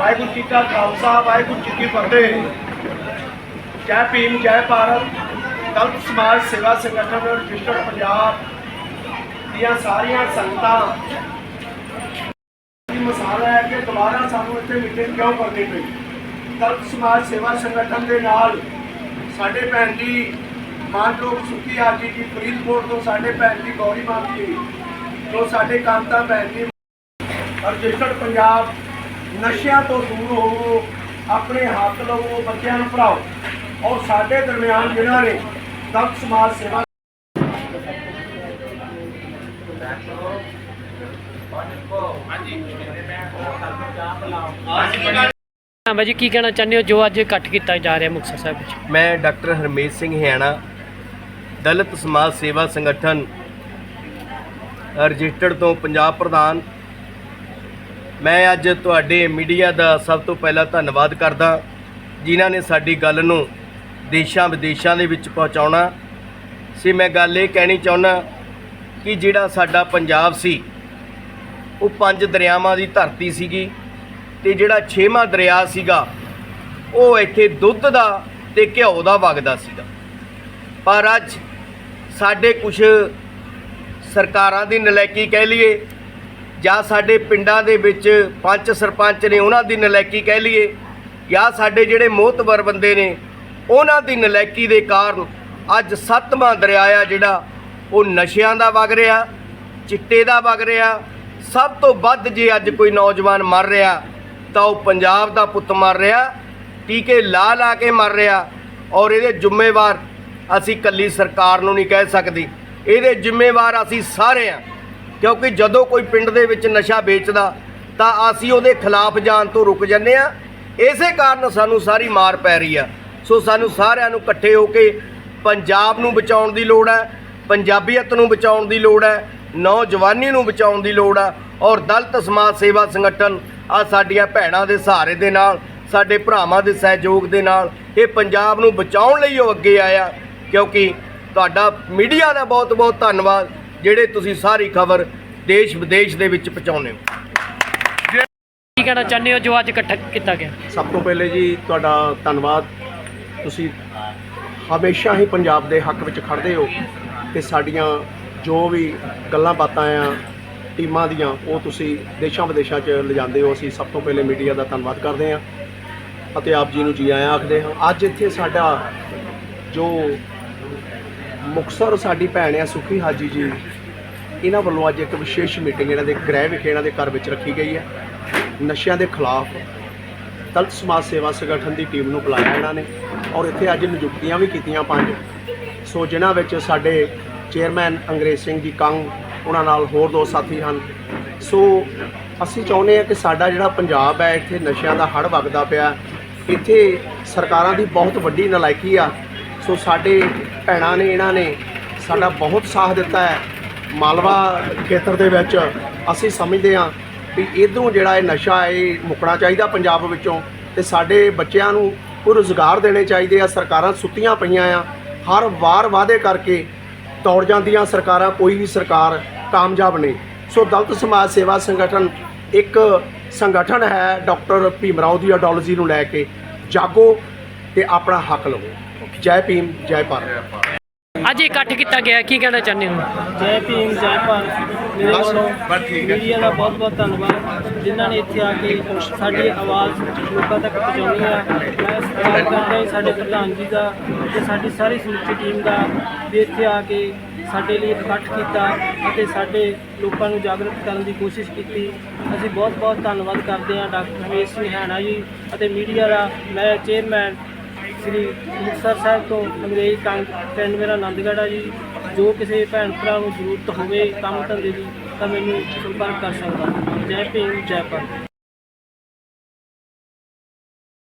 ਵਾਹਿਗੁਰੂ ਜੀ ਕਾ ਖਾਲਸਾ, ਵਾਹਿਗੁਰੂ ਜੀ ਕੀ ਫਤਿਹ। ਜੈ ਭੀਮ, ਜੈ ਭਾਰਤ। ਦਲਤ ਸਮਾਜ ਸੇਵਾ ਸੰਗਠਨ ਰਜਿਸਟਰਡ ਪੰਜਾਬ ਦੀਆਂ ਸਾਰੀਆਂ ਸੰਗਤਾਂ। ਦੀ ਮਿਸਾਲ ਹੈ ਕਿ ਦੁਬਾਰਾ ਸਾਨੂੰ ਇੱਥੇ ਮੀਟਿੰਗ ਕਿਉਂ ਕਰਨੀ ਪਈ ਦਲਤ ਸਮਾਜ ਸੇਵਾ ਸੰਗਠਨ ਦੇ ਨਾਲ ਸਾਡੇ ਭੈਣ ਜੀ ਮਾਨਯੋਗ ਸੁਖੀ ਆਜੀ ਜੀ ਫਰੀਦਕੋਟ ਤੋਂ ਸਾਡੇ ਭੈਣ ਜੀ ਗੌਰੀ ਮਾਨ ਜੀ ਤੋਂ ਸਾਡੇ ਕਾਂਤਾ ਭੈਣ ਜੀ ਰਜਿਸਟਰਡ ਪੰਜਾਬ ਨਸ਼ਿਆਂ ਤੋਂ ਦੂਰ ਹੋਵੋ ਆਪਣੇ ਹੱਕ ਲਵੋ ਬੱਚਿਆਂ ਨੂੰ ਪੜਾਓ ਔਰ ਸਾਡੇ ਦਰਮਿਆਨ ਜਿਨ੍ਹਾਂ ਨੇ ਦਲਿਤ ਸਮਾਜ ਸੇਵਾ ਹਾਂ ਬਾਜੀ ਕੀ ਕਹਿਣਾ ਚਾਹੁੰਦੇ ਹੋ? ਜੋ ਅੱਜ ਇਕੱਠ ਕੀਤਾ ਜਾ ਰਿਹਾ ਮੁਕਤਸਰ ਸਾਹਿਬ ਵਿੱਚ। ਮੈਂ ਡਾਕਟਰ ਹਰਮੇਸ਼ ਸਿੰਘ ਹਿਆਣਾ ਦਲਿਤ ਸਮਾਜ ਸੇਵਾ ਸੰਗਠਨ ਰਜਿਸਟਰਡ ਤੋਂ ਪੰਜਾਬ ਪ੍ਰਧਾਨ ਮੈਂ ਅੱਜ ਤੁਹਾਡੇ ਮੀਡੀਆ ਦਾ ਸਭ ਤੋਂ ਪਹਿਲਾਂ ਧੰਨਵਾਦ ਕਰਦਾ, ਜਿਨ੍ਹਾਂ ਨੇ ਸਾਡੀ ਗੱਲ ਨੂੰ ਦੇਸ਼ਾਂ ਵਿਦੇਸ਼ਾਂ ਦੇ ਵਿੱਚ ਪਹੁੰਚਾਉਣਾ। ਸੀ, ਮੈਂ ਗੱਲ ਇਹ ਕਹਿਣੀ ਚਾਹੁੰਦਾ ਕਿ ਜਿਹੜਾ ਸਾਡਾ ਪੰਜਾਬ ਸੀ, ਉਹ ਪੰਜ ਦਰਿਆਵਾਂ ਦੀ ਧਰਤੀ ਸੀਗੀ ਤੇ ਜਿਹੜਾ ਛੇਵਾਂ ਦਰਿਆ ਸੀਗਾ, ਉਹ ਇੱਥੇ ਦੁੱਧ ਦਾ ਤੇ ਘਿਓ ਦਾ ਵਗਦਾ ਸੀਗਾ। ਪਰ ਅੱਜ ਸਾਡੇ ਕੁਝ ਸਰਕਾਰਾਂ ਦੀ ਨਲਾਇਕੀ ਕਹਿ ਲਈਏ ਜਾਂ ਸਾਡੇ ਪਿੰਡਾਂ ਦੇ ਵਿੱਚ ਪੰਚ ਸਰਪੰਚ ਨੇ ਉਹਨਾਂ ਦੀ ਨਲੈਕੀ ਕਹਿ ਲਈਏ, ਜਾਂ ਸਾਡੇ ਜਿਹੜੇ ਮੋਹਤਵਰ ਬੰਦੇ ਨੇ, ਉਹਨਾਂ ਦੀ ਨਲੈਕੀ ਦੇ ਕਾਰਨ ਅੱਜ ਸੱਤਵਾਂ ਦਰਿਆ ਆ ਜਿਹੜਾ, ਉਹ ਨਸ਼ਿਆਂ ਦਾ ਵਗ ਰਿਹਾ, ਚਿੱਟੇ ਦਾ ਵਗ ਰਿਹਾ। ਸਭ ਤੋਂ ਵੱਧ ਜੇ ਅੱਜ ਕੋਈ ਨੌਜਵਾਨ ਮਰ ਰਿਹਾ, ਤਾਂ ਉਹ ਪੰਜਾਬ ਦਾ ਪੁੱਤ ਮਰ ਰਿਹਾ, ਟੀਕੇ ਲਾ ਲਾ ਕੇ ਮਰ ਰਿਹਾ। ਔਰ ਇਹਦੇ ਜ਼ਿੰਮੇਵਾਰ ਅਸੀਂ ਕੱਲੀ ਸਰਕਾਰ ਨੂੰ ਨਹੀਂ ਕਹਿ ਸਕਦੇ। ਇਹਦੇ ਜ਼ਿੰਮੇਵਾਰ ਅਸੀਂ ਸਾਰੇ ਆ। ਕਿਉਂਕਿ ਜਦੋਂ ਕੋਈ ਪਿੰਡ ਦੇ ਵਿੱਚ ਨਸ਼ਾ ਵੇਚਦਾ, ਤਾਂ ਅਸੀਂ ਉਹਦੇ ਖਿਲਾਫ ਜਾਣ ਤੋਂ ਰੁਕ ਜੰਨੇ ਆ ਇਸੇ ਕਾਰਨ ਸਾਨੂੰ ਸਾਰੀ ਮਾਰ ਪੈ ਰਹੀ ਆ। ਸੋ ਸਾਨੂੰ ਸਾਰਿਆਂ ਨੂੰ ਇਕੱਠੇ ਹੋ ਕੇ ਪੰਜਾਬ ਨੂੰ ਬਚਾਉਣ ਦੀ ਲੋੜ ਹੈ ਪੰਜਾਬੀਅਤ ਨੂੰ ਬਚਾਉਣ ਦੀ ਲੋੜ ਹੈ ਨੌਜਵਾਨੀ ਨੂੰ ਬਚਾਉਣ ਦੀ ਲੋੜ ਹੈ ਔਰ ਦਲਤ ਸਮਾਜ ਸੇਵਾ ਸੰਗਠਨ ਆ ਸਾਡੀਆਂ ਭੈਣਾਂ ਦੇ ਸਹਾਰੇ ਦੇ ਨਾਲ, ਸਾਡੇ ਭਰਾਵਾਂ ਦੇ ਸਹਿਯੋਗ ਦੇ ਨਾਲ, ਇਹ ਪੰਜਾਬ ਨੂੰ ਬਚਾਉਣ ਲਈ ਉਹ ਅੱਗੇ ਆਇਆ। ਕਿਉਂਕਿ ਤੁਹਾਡਾ ਮੀਡੀਆ ਦਾ ਬਹੁਤ ਬਹੁਤ ਧੰਨਵਾਦ। ਜਿਹੜੇ ਤੁਸੀਂ ਸਾਰੀ ਖਬਰ ਦੇਸ਼ ਵਿਦੇਸ਼ ਦੇ ਵਿੱਚ ਪਹੁੰਚਾਉਂਦੇ ਹੋ। ਕੀ ਕਹਿਣਾ ਚਾਹੁੰਦੇ ਹੋ? ਜੋ ਅੱਜ ਇਕੱਠ ਕੀਤਾ ਗਿਆ। ਸਭ ਤੋਂ ਪਹਿਲੇ ਜੀ ਤੁਹਾਡਾ ਧੰਨਵਾਦ। ਤੁਸੀਂ ਹਮੇਸ਼ਾ ਹੀ ਪੰਜਾਬ ਦੇ ਹੱਕ ਵਿੱਚ ਖੜਦੇ ਹੋ ਤੇ ਸਾਡੀਆਂ ਜੋ ਵੀ ਗੱਲਾਂ ਬਾਤਾਂ ਆ ਟੀਮਾਂ ਦੀਆਂ ਉਹ ਤੁਸੀਂ ਦੇਸ਼ਾਂ ਵਿਦੇਸ਼ਾਂ 'ਚ ਲਿਜਾਂਦੇ ਹੋ। ਅਸੀਂ ਸਭ ਤੋਂ ਪਹਿਲੇ ਮੀਡੀਆ ਦਾ ਧੰਨਵਾਦ ਕਰਦੇ ਹਾਂ ਅਤੇ ਆਪ ਜੀ ਨੂੰ ਜੀ ਆਇਆਂ ਆਖਦੇ ਹਾਂ। ਅੱਜ ਇੱਥੇ ਸਾਡਾ ਜੋ ਮੁਕਤਸਰ ਸਾਡੀ ਭੈਣ ਆ ਸੁਖੀ ਹਾਜੀ ਜੀ। ਇਹਨਾਂ ਵੱਲੋਂ ਅੱਜ ਇੱਕ ਵਿਸ਼ੇਸ਼ ਮੀਟਿੰਗ ਇਹਨਾਂ ਦੇ ਗ੍ਰਹਿ ਵਿਖੇ ਇਹਨਾਂ ਦੇ ਘਰ ਵਿੱਚ ਰੱਖੀ ਗਈ ਹੈ। ਨਸ਼ਿਆਂ ਦੇ ਖਿਲਾਫ ਦਲਿਤ ਸਮਾਜ ਸੇਵਾ ਸੰਗਠਨ ਦੀ ਟੀਮ ਨੂੰ ਬੁਲਾਇਆ ਇਹਨਾਂ ਨੇ ਔਰ ਇੱਥੇ ਅੱਜ ਨਿਯੁਕਤੀਆਂ ਵੀ ਕੀਤੀਆਂ ਪੰਜ। ਸੋ ਜਿਨ੍ਹਾਂ ਵਿੱਚ ਸਾਡੇ ਚੇਅਰਮੈਨ ਅੰਗਰੇਜ਼ ਸਿੰਘ ਜੀ ਕੰਗ, ਉਹਨਾਂ ਨਾਲ ਹੋਰ ਦੋ ਸਾਥੀ ਹਨ। ਸੋ ਅਸੀਂ ਚਾਹੁੰਦੇ ਹਾਂ ਕਿ ਸਾਡਾ ਜਿਹੜਾ ਪੰਜਾਬ ਹੈ, ਇੱਥੇ ਨਸ਼ਿਆਂ ਦਾ ਹੜ ਵਗਦਾ ਪਿਆ। ਇੱਥੇ ਸਰਕਾਰਾਂ ਦੀ ਬਹੁਤ ਵੱਡੀ ਨਲਾਇਕੀ ਆ। ਸੋ ਸਾਡੇ ਭੈਣਾਂ ਨੇ, ਇਹਨਾਂ ਨੇ ਸਾਡਾ ਬਹੁਤ ਸਾਥ ਦਿੱਤਾ ਹੈ। ਮਾਲਵਾ ਖੇਤਰ ਦੇ ਵਿੱਚ ਅਸੀਂ ਸਮਝਦੇ ਹਾਂ ਵੀ ਇਧਰੋਂ ਜਿਹੜਾ ਇਹ ਨਸ਼ਾ ਹੈ, ਇਹ ਮੁਕਣਾ ਚਾਹੀਦਾ ਪੰਜਾਬ ਵਿੱਚੋਂ ਤੇ ਸਾਡੇ ਬੱਚਿਆਂ ਨੂੰ ਉਹ ਰੁਜ਼ਗਾਰ ਦੇਣੇ ਚਾਹੀਦੇ ਆ, ਸਰਕਾਰਾਂ ਸੁੱਤੀਆਂ ਪਈਆਂ ਆ। ਹਰ ਵਾਰ ਵਾਅਦੇ ਕਰਕੇ ਦੌੜ ਜਾਂਦੀਆਂ ਸਰਕਾਰਾਂ, ਕੋਈ ਵੀ ਸਰਕਾਰ ਕਾਮਯਾਬ ਨਹੀਂ। ਸੋ ਦਲਤ ਸਮਾਜ ਸੇਵਾ ਸੰਗਠਨ ਇੱਕ ਸੰਗਠਨ ਹੈ, ਡਾਕਟਰ ਭੀਮਰਾਓ ਦੀ ਆਈਡੀਓਲੋਜੀ ਨੂੰ ਲੈ ਕੇ ਜਾਗੋ ਤੇ ਆਪਣਾ ਹੱਕ ਲਵੋ। ਜੈ ਭੀਮ ਜੈ ਭਾਰਤ। ਅੱਜ ਇਕੱਠ ਕੀਤਾ ਗਿਆ ਕੀ ਕਹਿਣਾ ਚਾਹੁੰਦੇ ਹੋ? ਜੈ ਭੀਮ ਜੈ ਭਾਰਤ। ਮੇਰੇ ਵੱਲੋਂ ਮੀਡੀਆ ਦਾ ਬਹੁਤ ਬਹੁਤ ਧੰਨਵਾਦ। ਜਿਨ੍ਹਾਂ ਨੇ ਇੱਥੇ ਆ ਕੇ ਸਾਡੀ ਆਵਾਜ਼ ਲੋਕਾਂ ਤੱਕ ਪਹੁੰਚਾਉਣੀ ਆ। ਮੈਂ ਸਤਿਕਾਰ ਕਰਦਾ ਹਾਂ ਸਾਡੇ ਪ੍ਰਧਾਨ ਜੀ ਦਾ ਤੇ ਸਾਡੀ ਸਾਰੀ ਸਮੁੱਚੀ ਟੀਮ ਦਾ ਵੀ ਇੱਥੇ ਆ ਕੇ ਸਾਡੇ ਲਈ ਇਕੱਠ ਕੀਤਾ ਅਤੇ ਸਾਡੇ ਲੋਕਾਂ ਨੂੰ ਜਾਗਰੂਕ ਕਰਨ ਦੀ ਕੋਸ਼ਿਸ਼ ਕੀਤੀ। ਅਸੀਂ ਬਹੁਤ ਬਹੁਤ ਧੰਨਵਾਦ ਕਰਦੇ ਹਾਂ ਡਾਕਟਰ ਰਮੇਸ਼ ਸਿੰਘ ਹੈਣਾ ਜੀ ਅਤੇ ਮੀਡੀਆ ਦਾ ਮੈਂ ਚੇਅਰਮੈਨ ਸ੍ਰੀ ਮੁਕਤਸਰ ਸਾਹਿਬ ਤੋਂ ਅੰਗਰੇਜ਼ ਕੰਗ ਪਿੰਡ ਮੇਰਾ ਆਨੰਦਗੜ੍ਹ ਆ ਜੀ। ਜੋ ਕਿਸੇ ਭੈਣ ਭਰਾ ਨੂੰ ਜ਼ਰੂਰਤ ਹੋਵੇ ਕੰਮ ਧੰਦੇ ਦੀ, ਤਾਂ ਮੈਨੂੰ ਸੰਪਰਕ ਕਰ ਸਕਦਾ। ਜੈ ਭੀਮ, ਜੈ ਭਾਰਤ।